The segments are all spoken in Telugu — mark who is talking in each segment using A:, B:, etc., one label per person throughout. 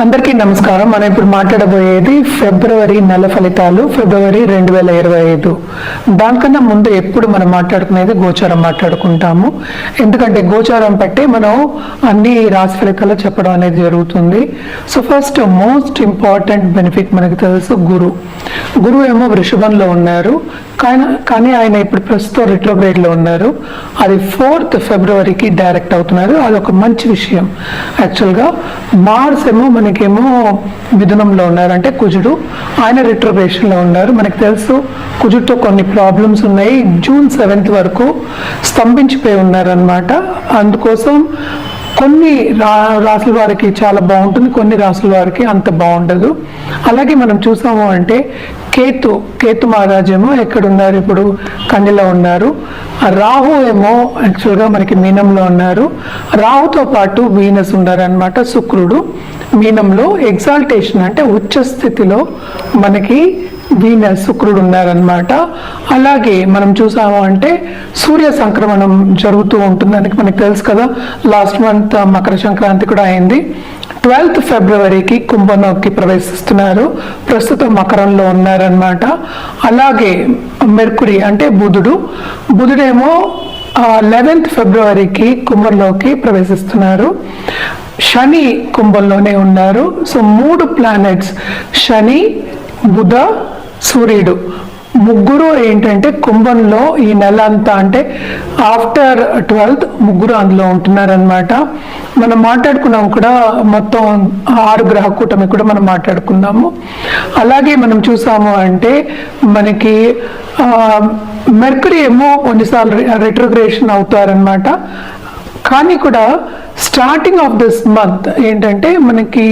A: అందరికీ నమస్కారం. మనం ఇప్పుడు మాట్లాడబోయేది ఫిబ్రవరి నెల ఫలితాలు ఫిబ్రవరి రెండు వేల ఇరవై ఐదు. దానికన్నా ముందు ఎప్పుడు మనం మాట్లాడుకునేది గోచారం మాట్లాడుకుంటాము. ఎందుకంటే గోచారం బట్టి మనం అన్ని రాశి ఫలితాలు చెప్పడం అనేది జరుగుతుంది. So first most important benefit మనకి తెలుసు గురు. గురువు ఏమో వృషభంలో ఉన్నారు. కానీ కానీ ఆయన ఇప్పుడు ప్రస్తుతం retrograde లో ఉన్నారు. అది ఫోర్త్ ఫిబ్రవరికి డైరెక్ట్ అవుతున్నారు. అది ఒక మంచి విషయం. యాక్చువల్గా మార్స్ ఏమో మనకేమో మిథునంలో ఉన్నారు. అంటే కుజుడు. ఆయన రిట్రోగ్రేషన్లో ఉన్నారు. మనకు తెలుసు కుజుడితో కొన్ని ప్రాబ్లమ్స్ ఉన్నాయి. జూన్ సెవెంత్ వరకు స్తంభించిపోయి ఉన్నారనమాట అందుకోసం కొన్ని రా రాసుల వారికి చాలా బాగుంటుంది కొన్ని రాసుల వారికి అంత బాగుండదు. అలాగే మనం చూసాము అంటే కేతు కేతు మహారాజేమో ఎక్కడున్నారు ఇప్పుడు కన్నెలో ఉన్నారు. రాహు ఏమో యాక్చువల్గా మనకి మీనంలో ఉన్నారు. రాహుతో పాటు వీనస్ ఉన్నారనమాట శుక్రుడు. మీనంలో ఎగ్జాల్టేషన్ అంటే ఉచ్చ స్థితిలో మనకి వీన శుక్రుడు ఉన్నారనమాట అలాగే మనం చూసాము అంటే సూర్య సంక్రమణం జరుగుతూ ఉంటుంది మనకు తెలుసు కదా. లాస్ట్ మంత్ మకర సంక్రాంతి కూడా అయింది. ట్వెల్త్ ఫిబ్రవరికి కుంభంలోకి ప్రవేశిస్తున్నారు. ప్రస్తుతం మకరంలో ఉన్నారనమాట అలాగే మెర్కురి అంటే బుధుడు. బుధుడేమో లెవెన్త్ ఫిబ్రవరికి కుంభంలోకి ప్రవేశిస్తున్నారు. శని కుంభంలోనే ఉన్నారు. సో మూడు ప్లానెట్స్ శని బుధ సూర్యుడు. ముగ్గురు ఏంటంటే కుంభంలో ఈ నెల అంతా అంటే ఆఫ్టర్ ట్వెల్త్ ముగ్గురు అందులో ఉంటున్నారనమాట మనం మాట్లాడుకున్నాం కూడా మొత్తం ఆరు గ్రహ కూటమి కూడా మనం మాట్లాడుకున్నాము అలాగే మనం చూసాము అంటే మనకి మెర్కరీ ఏమో కొన్నిసార్లు రెట్రోగ్రేషన్ అవుతారనమాట కానీ కూడా స్టార్టింగ్ ఆఫ్ దిస్ మంత్ ఏంటంటే మనకి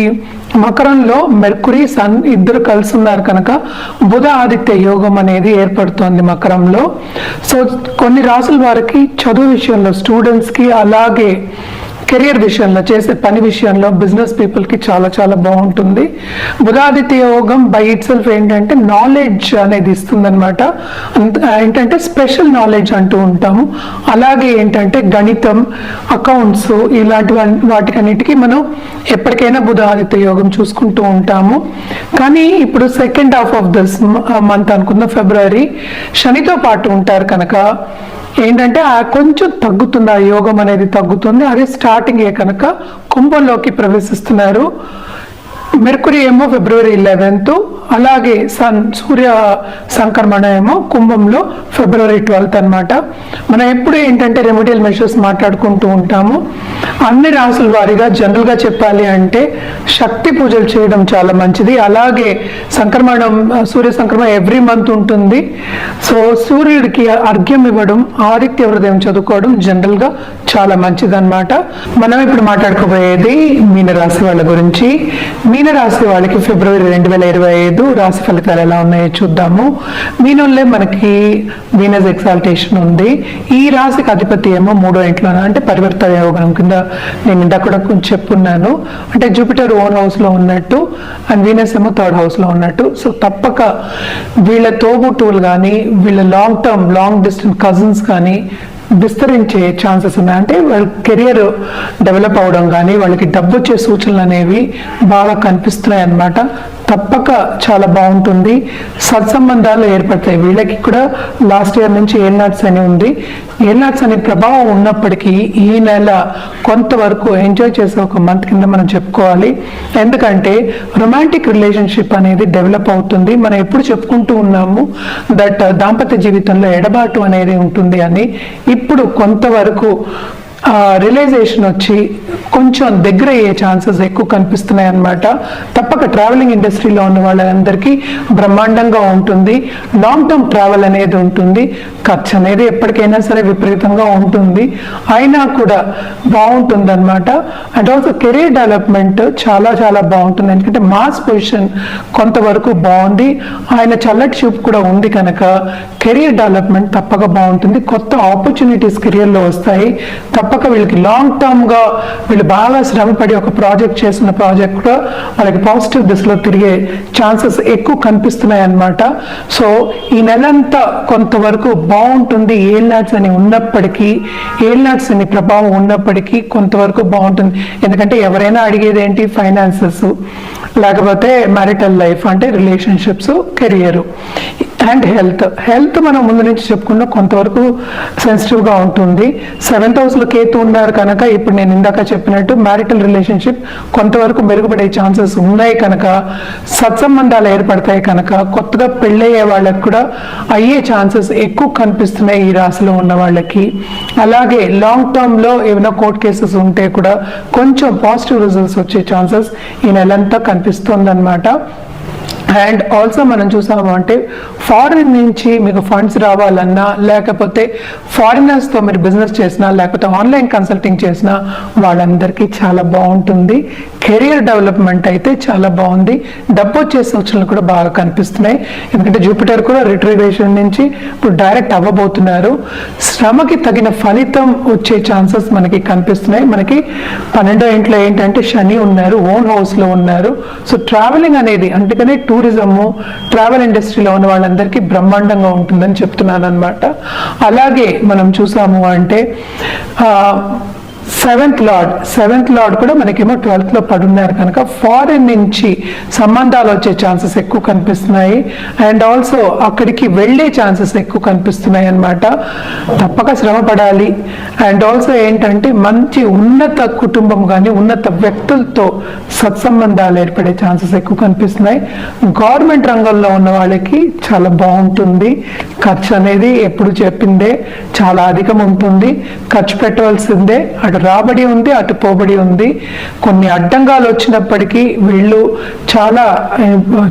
A: మకరంలో మెర్కురీ సన్ ఇద్దరు కలిసి ఉన్నారు కనుక బుధ ఆదిత్య యోగం అనేది ఏర్పడుతోంది మకరంలో. సో కొన్ని రాసుల వారికి చదువు విషయంలో స్టూడెంట్స్కి అలాగే కెరియర్ విషయంలో చేసే పని విషయంలో బిజినెస్ పీపుల్కి చాలా చాలా బాగుంటుంది. బుధాదిత్య యోగం బై ఇట్ సెల్ఫ్ ఏంటంటే నాలెడ్జ్ అనేది ఇస్తుంది అనమాట ఏంటంటే స్పెషల్ నాలెడ్జ్ అంటూ ఉంటాము. అలాగే ఏంటంటే గణితం అకౌంట్స్ ఇలాంటి వాటికన్నిటికీ మనం ఎప్పటికైనా బుధాదిత్య యోగం చూసుకుంటూ ఉంటాము. కానీ ఇప్పుడు second half of this month అనుకుందాం ఫిబ్రవరి శనితో పాటు ఉంటారు కనుక ఏంటంటే ఆ కొంచెం తగ్గుతుంది ఆ యోగం అనేది తగ్గుతుంది. అదే స్టార్టింగ్ కనుక కుంభంలోకి ప్రవేశిస్తున్నారు. మెర్కురి ఏమో ఫిబ్రవరి లెవెన్త్ అలాగే సన్ సూర్య సంక్రమణ ఏమో కుంభంలో ఫిబ్రవరి ట్వెల్త్ అనమాట మనం ఎప్పుడు ఏంటంటే రెమెడియల్ మెషర్స్ మాట్లాడుకుంటూ ఉంటాము. అన్ని రాసుల వారిగా జనరల్గా చెప్పాలి అంటే శక్తి పూజలు చేయడం చాలా మంచిది. అలాగే సంక్రమణం సూర్య సంక్రమణ ఎవ్రీ మంత్ ఉంటుంది. సో సూర్యుడికి అర్ఘ్యం ఇవ్వడం ఆదిత్య హృదయం చదువుకోవడం జనరల్గా చాలా మంచిదన్నమాట. మనం ఇప్పుడు మాట్లాడుకోబోయేది మీనరాశి వాళ్ళ గురించి. మీనరాశి వాళ్ళకి ఫిబ్రవరి రెండు వేల ఇరవై ఐదు రాశి ఫలితాలు ఎలా ఉన్నాయో చూద్దాము. మీనంలో మనకి వీనస్ ఎక్సాల్టేషన్ ఉంది. ఈ రాశికి అధిపతి ఏమో మూడో ఇంట్లో అంటే పరివర్తన యోగం కింద నేను ఇందాక కూడా కొంచెం చెప్పున్నాను. అంటే జూపిటర్ ఓన్ హౌస్లో ఉన్నట్టు అండ్ వీనస్ ఏమో థర్డ్ హౌస్లో ఉన్నట్టు. సో తప్పక వీళ్ళ తోబుట్టువులు కానీ వీళ్ళ long term long distance cousins కానీ విస్తరించే ఛాన్సెస్ ఉన్నాయి. అంటే వాళ్ళ కెరియర్ డెవలప్ అవడం కానీ వాళ్ళకి డబ్బు వచ్చే సూచనలు అనేవి బాగా కనిపిస్తున్నాయి అన్నమాట తప్పక చాలా బాగుంటుంది. సత్సంబంధాలు ఏర్పడతాయి. వీళ్ళకి కూడా లాస్ట్ ఇయర్ నుంచి ఏల్నాట్స్ అని ఉంది. ఏల్నాట్స్ అనే ప్రభావం ఉన్నప్పటికీ ఈ నెల కొంతవరకు ఎంజాయ్ చేసే ఒక మంత్ కింద మనం చెప్పుకోవాలి. ఎందుకంటే రొమాంటిక్ రిలేషన్షిప్ అనేది డెవలప్ అవుతుంది. మనం ఎప్పుడు చెప్పుకుంటూ ఉన్నాము దట్ దాంపత్య జీవితంలో ఎడబాటు అనేది ఉంటుంది అని. ఇప్పుడు కొంతవరకు రియలైజేషన్ వచ్చి కొంచెం దగ్గర అయ్యే ఛాన్సెస్ ఎక్కువ కనిపిస్తున్నాయి అన్నమాట. తప్పక ట్రావెలింగ్ ఇండస్ట్రీలో ఉన్న వాళ్ళందరికీ బ్రహ్మాండంగా ఉంటుంది. లాంగ్ టర్మ్ ట్రావెల్ అనేది ఉంటుంది. ఖర్చు అనేది ఎప్పటికైనా సరే విపరీతంగా ఉంటుంది. అయినా కూడా బాగుంటుంది అనమాట అండ్ ఆల్సో కెరీర్ డెవలప్మెంట్ చాలా చాలా బాగుంటుంది. ఎందుకంటే మాస్ పొజిషన్ కొంతవరకు బాగుంది. ఆయన చల్లటి చూపు కూడా ఉంది కనుక కెరీర్ డెవలప్మెంట్ తప్పక బాగుంటుంది. కొత్త ఆపర్చునిటీస్ కెరియర్లో వస్తాయి. తప్ప తప్పక వీళ్ళకి లాంగ్ టర్మ్గా వీళ్ళు బాగా శ్రమపడి ఒక ప్రాజెక్ట్ చేసిన ప్రాజెక్ట్ కూడా వాళ్ళకి పాజిటివ్ దిశలో తిరిగే ఛాన్సెస్ ఎక్కువ కనిపిస్తున్నాయి అన్నమాట సో ఈ నెలంతా కొంతవరకు బాగుంటుంది ఏళ్ళాడ్స్ అని ఉన్నప్పటికీ ఏళ్ళాడ్స్ అని ప్రభావం ఉన్నప్పటికీ కొంతవరకు బాగుంటుంది ఎందుకంటే ఎవరైనా అడిగేది ఏంటి? ఫైనాన్సెస్ లేకపోతే మ్యారిటల్ లైఫ్ అంటే relationships career and health health మనం ముందు నుంచి చెప్పుకున్న కొంతవరకు సెన్సిటివ్గా ఉంటుంది. సెవెంత్ హౌస్లో కేతు ఉన్నారు కనుక ఇప్పుడు నేను ఇందాక చెప్పినట్టు మ్యారిటల్ రిలేషన్షిప్ కొంతవరకు మెరుగుపడే ఛాన్సెస్ ఉన్నాయి కనుక సత్సంబంధాలు ఏర్పడతాయి కనుక కొత్తగా పెళ్ళయ్యే వాళ్ళకి కూడా అయ్యే ఛాన్సెస్ ఎక్కువ కనిపిస్తున్నాయి ఈ రాశిలో ఉన్న వాళ్ళకి. అలాగే లాంగ్ టర్మ్లో ఏమైనా కోర్ట్ కేసెస్ ఉంటే కూడా కొంచెం పాజిటివ్ రిజల్ట్స్ వచ్చే ఛాన్సెస్ ఈ నెలంతా కనిపిస్తుంది అండ్ ఆల్సో మనం చూసాము అంటే ఫారిన్ నుంచి మీకు ఫండ్స్ రావాలన్నా లేకపోతే ఫారినర్స్తో మీరు బిజినెస్ చేసినా లేకపోతే ఆన్లైన్ కన్సల్టింగ్ చేసినా వాళ్ళందరికీ చాలా బాగుంటుంది. కెరియర్ డెవలప్మెంట్ అయితే చాలా బాగుంది. డబ్బు వచ్చే సూచనలు కూడా బాగా కనిపిస్తున్నాయి. ఎందుకంటే జూపిటర్ కూడా రిట్రివేషన్ నుంచి ఇప్పుడు డైరెక్ట్ అవ్వబోతున్నారు. శ్రమకి తగిన ఫలితం వచ్చే ఛాన్సెస్ మనకి కనిపిస్తున్నాయి. మనకి పన్నెండో ఇంట్లో ఏంటంటే శని ఉన్నారు ఓన్ హౌస్లో ఉన్నారు. సో ట్రావెలింగ్ అనేది అందుకనే టూరిజము ట్రావెల్ ఇండస్ట్రీలో ఉన్న వాళ్ళందరికీ బ్రహ్మాండంగా ఉంటుందని చెప్తున్నాను అనమాట అలాగే మనం చూసాము అంటే సెవెంత్ లార్డ్ సెవెంత్ లార్డ్ కూడా మనకేమో ట్వెల్త్లో పడున్నారు కనుక ఫారిన్ నుంచి సంబంధాలు వచ్చే ఛాన్సెస్ ఎక్కువ కనిపిస్తున్నాయి. అండ్ ఆల్సో అక్కడికి వెళ్ళే ఛాన్సెస్ ఎక్కువ కనిపిస్తున్నాయి అన్నమాట. తప్పక శ్రమ పడాలి అండ్ ఆల్సో ఏంటంటే మంచి ఉన్నత కుటుంబం కానీ ఉన్నత వ్యక్తులతో సత్సంబంధాలు ఏర్పడే ఛాన్సెస్ ఎక్కువ కనిపిస్తున్నాయి. గవర్నమెంట్ రంగంలో ఉన్న వాళ్ళకి చాలా బాగుంటుంది. ఖర్చు అనేది ఎప్పుడు చెప్పిందే చాలా అధికం ఉంటుంది. ఖర్చు పెట్టవలసిందే. అటు రాబడి ఉంది అటు పోబడి ఉంది. కొన్ని అడ్డంగాలు వచ్చినప్పటికీ వీళ్ళు చాలా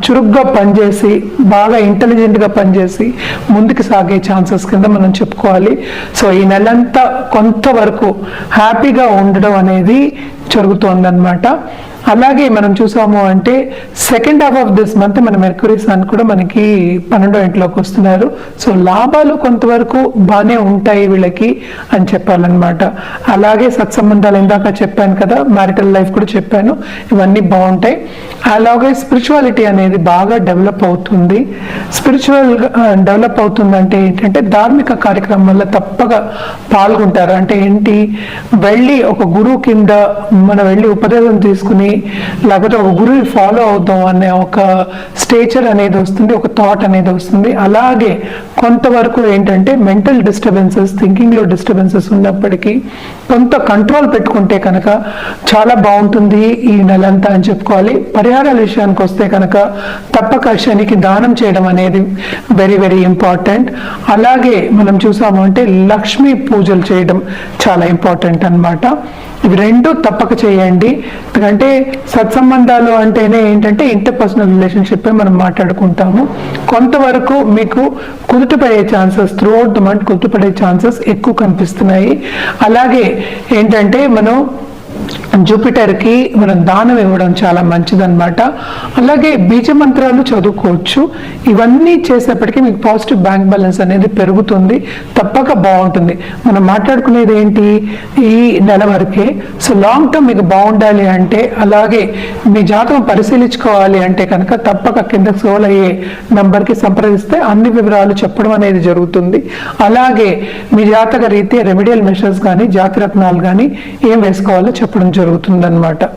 A: చురుగ్గా పనిచేసి బాగా ఇంటెలిజెంట్గా పనిచేసి ముందుకు సాగే ఛాన్సెస్ కింద మనం చెప్పుకోవాలి. సో ఈ నెలంతా కొంతవరకు హ్యాపీగా ఉండడం అనేది జరుగుతోందన్నమాట. అలాగే మనం చూసాము అంటే second half of this month మన మెర్కురీ సన్ కూడా మనకి పన్నెండో ఇంట్లోకి వస్తున్నారు. సో లాభాలు కొంతవరకు బాగానే ఉంటాయి వీళ్ళకి అని చెప్పాలన్నమాట. అలాగే సత్సంబంధాలు ఇందాక చెప్పాను కదా మ్యారిటల్ లైఫ్ కూడా చెప్పాను. ఇవన్నీ బాగుంటాయి. అలాగే స్పిరిచువాలిటీ అనేది బాగా డెవలప్ అవుతుంది. స్పిరిచువల్ డెవలప్ అవుతుందంటే ఏంటంటే ధార్మిక కార్యక్రమం వల్ల తప్పగా పాల్గొంటారు. అంటే ఏంటి? వెళ్ళి ఒక గురువు కింద మనం వెళ్ళి ఉపదేశం తీసుకుని లేకపోతే ఒక గురువుని ఫాలో అవుతాం అనే ఒక స్టేచర్ అనేది వస్తుంది ఒక థాట్ అనేది వస్తుంది. అలాగే కొంతవరకు ఏంటంటే మెంటల్ డిస్టర్బెన్సెస్ థింకింగ్లో డిస్టర్బెన్సెస్ ఉన్నప్పటికీ కొంత కంట్రోల్ పెట్టుకుంటే కనుక చాలా బాగుంటుంది ఈ నెలంతా అని చెప్పుకోవాలి. పరిహారాల విషయానికి వస్తే కనుక తప్పక శనికి దానం చేయడం అనేది వెరీ వెరీ ఇంపార్టెంట్ అలాగే మనం చూసాము అంటే లక్ష్మీ పూజలు చేయడం చాలా ఇంపార్టెంట్ అన్నమాట. ఇవి రెండు తప్పక చేయండి. ఎందుకంటే సత్సంబంధాలు అంటేనే ఏంటంటే ఇంటర్ పర్సనల్ రిలేషన్షిప్ మనం మాట్లాడుకుంటాము. కొంతవరకు మీకు కుదుటపడే chances throughout the month కుదుటపడే ఛాన్సెస్ ఎక్కువ కనిపిస్తున్నాయి. అలాగే ఏంటంటే మనం జూపిటర్కి మనం దానం ఇవ్వడం చాలా మంచిదన్నమాట. అలాగే బీజ మంత్రాలు చదువుకోవచ్చు. ఇవన్నీ చేసేప్పటికీ మీకు పాజిటివ్ బ్యాంక్ బ్యాలెన్స్ అనేది పెరుగుతుంది. తప్పక బాగుంటుంది. మనం మాట్లాడుకునేది ఏంటి? ఈ నెల వరకే. సో లాంగ్ టర్మ్ మీకు బాగుండాలి అంటే అలాగే మీ జాతకం పరిశీలించుకోవాలి అంటే కనుక తప్పక కింద సోల్ అయ్యే నంబర్కి సంప్రదిస్తే అన్ని వివరాలు చెప్పడం అనేది జరుగుతుంది. అలాగే మీ జాతక రీతి రెమెడియల్ మెషర్స్ కానీ జాతిరత్నాలు కానీ ఏం వేసుకోవాలో చెప్పడం జరుగుతుంది. జరుగుతుందన్నమాట.